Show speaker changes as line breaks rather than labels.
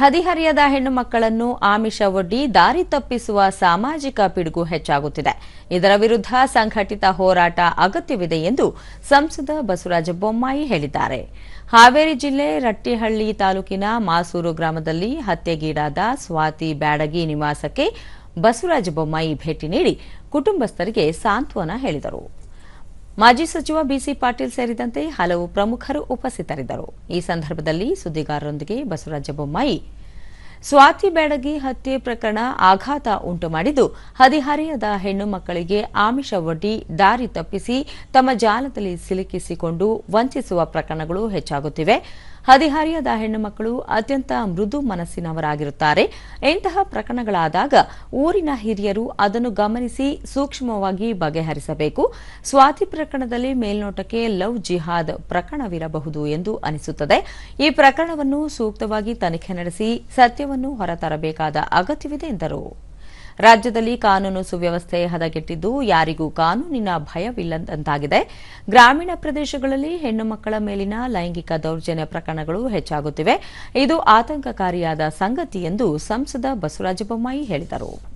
ಹದಿಹರಿಯದ ಹೆಣ್ಣು ಮಕ್ಕಳನ್ನು ಆಮಿಷ ಒಡ್ಡಿ ದಾರಿ ತಪ್ಪಿಸುವ ಸಾಮಾಜಿಕ ಪಿಡುಗು ಹೆಚ್ಚಾಗುತ್ತಿದೆ. ಇದರ ವಿರುದ್ಧ ಸಂಘಟಿತ ಹೋರಾಟ ಅಗತ್ಯವಿದೆ ಎಂದು ಸಂಸದ ಬಸವರಾಜ ಬೊಮ್ಮಾಯಿ ಹೇಳಿದ್ದಾರೆ. ಹಾವೇರಿ ಜಿಲ್ಲೆ ರಟ್ಟಿಹಳ್ಳಿ ತಾಲೂಕಿನ ಮಾಸೂರು ಗ್ರಾಮದಲ್ಲಿ ಹತ್ಯೆಗೀಡಾದ ಸ್ವಾತಿ ಬ್ಯಾಡಗಿ ನಿವಾಸಕ್ಕೆ ಬಸವರಾಜ ಬೊಮ್ಮಾಯಿ ಭೇಟಿ ನೀಡಿ ಕುಟುಂಬಸ್ಥರಿಗೆ ಸಾಂತ್ವನ ಹೇಳಿದರು. ಮಾಜಿ ಸಚಿವ ಬಿಸಿ ಪಾಟೀಲ್ ಸೇರಿದಂತೆ ಹಲವು ಪ್ರಮುಖರು ಉಪಸ್ಥಿತರಿದ್ದರು. ಈ ಸಂದರ್ಭದಲ್ಲಿ ಸುದ್ದಿಗಾರರೊಂದಿಗೆ ಬಸವರಾಜ ಬೊಮ್ಮಾಯಿ. ಸ್ವಾತಿ ಬೇಡಗಿ ಹತ್ಯೆ ಪ್ರಕರಣ ಆಘಾತ ಉಂಟು ಮಾಡಿದ್ದು, ಹದಿಹರೆಯದ ಹೆಣ್ಣು ಮಕ್ಕಳಿಗೆ ಆಮಿಷ ಒಡ್ಡಿ ದಾರಿ ತಪ್ಪಿಸಿ ತಮ್ಮ ಜಾಲದಲ್ಲಿ ಸಿಲುಕಿಸಿಕೊಂಡು ವಂಚಿಸುವ ಪ್ರಕರಣಗಳು ಹೆಚ್ಚಾಗುತ್ತಿವೆ. ಹದಿಹರೆಯದ ಹೆಣ್ಣು ಮಕ್ಕಳು ಅತ್ಯಂತ ಮೃದು ಮನಸ್ಸಿನವರಾಗಿರುತ್ತಾರೆ. ಇಂತಹ ಪ್ರಕರಣಗಳಾದಾಗ ಊರಿನ ಹಿರಿಯರು ಅದನ್ನು ಗಮನಿಸಿ ಸೂಕ್ಷ್ಮವಾಗಿ ಬಗೆಹರಿಸಬೇಕು. ಸ್ವಾತಿ ಪ್ರಕರಣದಲ್ಲಿ ಮೇಲ್ನೋಟಕ್ಕೆ ಲವ್ ಜಿಹಾದ್ ಪ್ರಕರಣವಿರಬಹುದು ಎಂದು ಅನಿಸುತ್ತದೆ. ಈ ಪ್ರಕರಣವನ್ನು ಸೂಕ್ತವಾಗಿ ತನಿಖೆ ನಡೆಸಿ ಸತ್ಯವನ್ನು ಹೊರತರಬೇಕಾದ ಅಗತ್ಯವಿದೆ ಎಂದರು. ರಾಜ್ಯದಲ್ಲಿ ಕಾನೂನು ಸುವ್ಯವಸ್ಥೆ ಹದಗೆಟ್ಟಿದ್ದು ಯಾರಿಗೂ ಕಾನೂನಿನ ಭಯವಿಲ್ಲದಂತಾಗಿದೆ. ಗ್ರಾಮೀಣ ಪ್ರದೇಶಗಳಲ್ಲಿ ಹೆಣ್ಣು ಮಕ್ಕಳ ಮೇಲಿನ ಲೈಂಗಿಕ ದೌರ್ಜನ್ಯ ಪ್ರಕರಣಗಳು ಹೆಚ್ಚಾಗುತ್ತಿವೆ. ಇದು ಆತಂಕಕಾರಿಯಾದ ಸಂಗತಿ ಎಂದು ಸಂಸದ ಬಸವರಾಜ ಬೊಮ್ಮಾಯಿ ಹೇಳಿದರು.